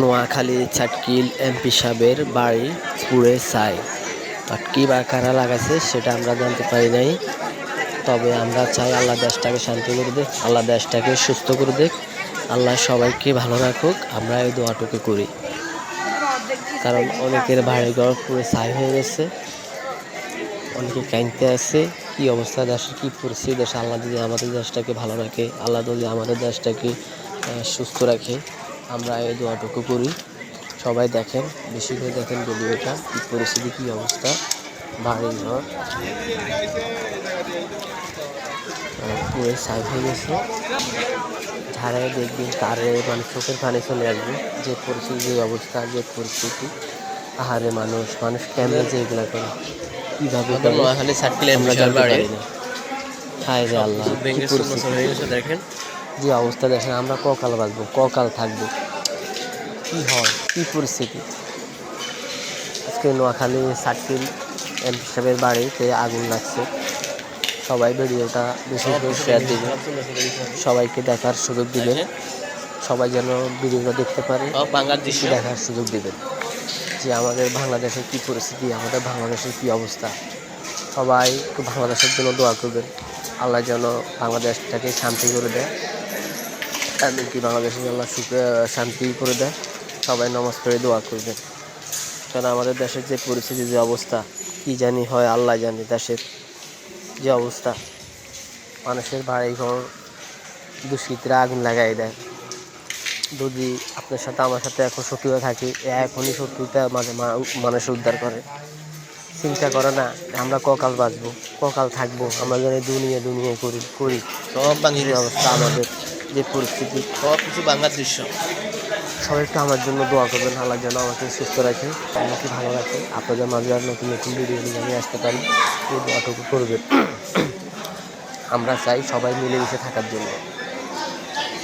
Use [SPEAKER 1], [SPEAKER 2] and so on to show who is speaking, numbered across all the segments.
[SPEAKER 1] Noakhali ছাটকিল MP সাহেবের বাড়ি পুড়ে ছাই বাট কী বা কারা লাগাছে সেটা আমরা জানতে পারি নাই। তবে আমরা চাই আল্লাহ দেশটাকে শান্তি করে দেখ আল্লাহ দেশটাকে সুস্থ করে দেখ আল্লাহ সবাইকে ভালো রাখুক, আমরা এই দোয়াটুকু করি। কারণ অনেকের বাড়ি ঘর পুরো ছাই হয়ে গেছে। অনেকে কাইনতে আছে, কি অবস্থা দেশের কি পরিস্থিতি, দেশে আল্লাহ যদি আমাদের দেশটাকে ভালো রাখে, আল্লাহ যদি আমাদের দেশটাকে সুস্থ রাখে। আমরা এই দোয়াটুকু করি। সবাই দেখেন বেশি করে দেখেন ভিডিওটা কি পরিস্থিতি কি অবস্থা। বাড়ি ঘর পুরো ছাই হয়ে গেছে। ঝাড়াই দেখবেন তারে মানে চোখের পানি চলে আসবে। যে পরিস্থিতি যে অবস্থা যে পরিস্থিতি। আহারে মানুষ মানুষ কেন যে এগুলা করে। কীভাবে করে
[SPEAKER 2] সার্কেলের
[SPEAKER 1] আমরা জানতে পারি না। হায় রে আল্লাহ
[SPEAKER 2] দেখেন।
[SPEAKER 1] যে অবস্থা দেখেন আমরা ককাল বাঁচবো ককাল থাকব। কি হয়? কি পরিস্থিতি? আজকে নোয়াখালী সার্কিল এম সাহেবের বাড়িতে আগুন লাগছে। সবাই ভিডিওটা বেশি করে শেয়ার দিবে। সবাইকে দেখার সুযোগ দিবেন সবাই যেন ভিডিওটা দেখতে পারে দেখার সুযোগ দিবেন যে আমাদের বাংলাদেশের কি পরিস্থিতি আমাদের বাংলাদেশের কি অবস্থা। সবাই বাংলাদেশের জন্য দোয়া করবেন। আল্লাহ যেন বাংলাদেশটাকে শান্তি করে দেয়। এমনকি বাংলাদেশে আল্লাহ সুখে শান্তি করে দেয়। সবাই নমাজ পড়ে দোয়া করবেন কারণ আমাদের দেশের যে পরিস্থিতি যে অবস্থা কি জানি হয় আল্লাহ জানি দেশের যে অবস্থা। মানুষের বাড়ি ঘর দুষ্কৃতীরা আগুন লাগাই দেয়। যদি আপনার সাথে আমার সাথে এখন শত্রুতা থাকে এখনই শত্রুতা মাঝে মানুষ উদ্ধার করে। চিন্তা করে না আমরা ককাল বাঁচবো ককাল থাকব আমরা যেন দুনিয়া দুনিয়া করি করি।
[SPEAKER 2] সব বাঙিয়ে
[SPEAKER 1] যে অবস্থা আমাদের যে পরিস্থিতি।
[SPEAKER 2] সব কিছু বাংলার দৃশ্য।
[SPEAKER 1] সবাই একটু আমার জন্য দোয়া করবেন আল্লাহ যেন আমাকে সুস্থ রাখে আমাকে ভালো রাখে। আপনাদের মাঝে আর নতুন নতুন ভিডিও নিয়ে আমি আসতে পারি। এই দোয়াটুকু করবেন। আমরা চাই সবাই মিলেমিশে থাকার জন্য।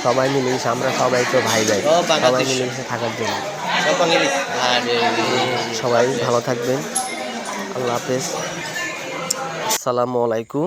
[SPEAKER 1] সবাই মিলেমিশে আমরা সবাই তো ভাই ভাই। সবাই মিলেমিশে থাকার জন্য। সবাই ভালো থাকবেন। আল্লাহ হাফেজ। আসসালামু আলাইকুম।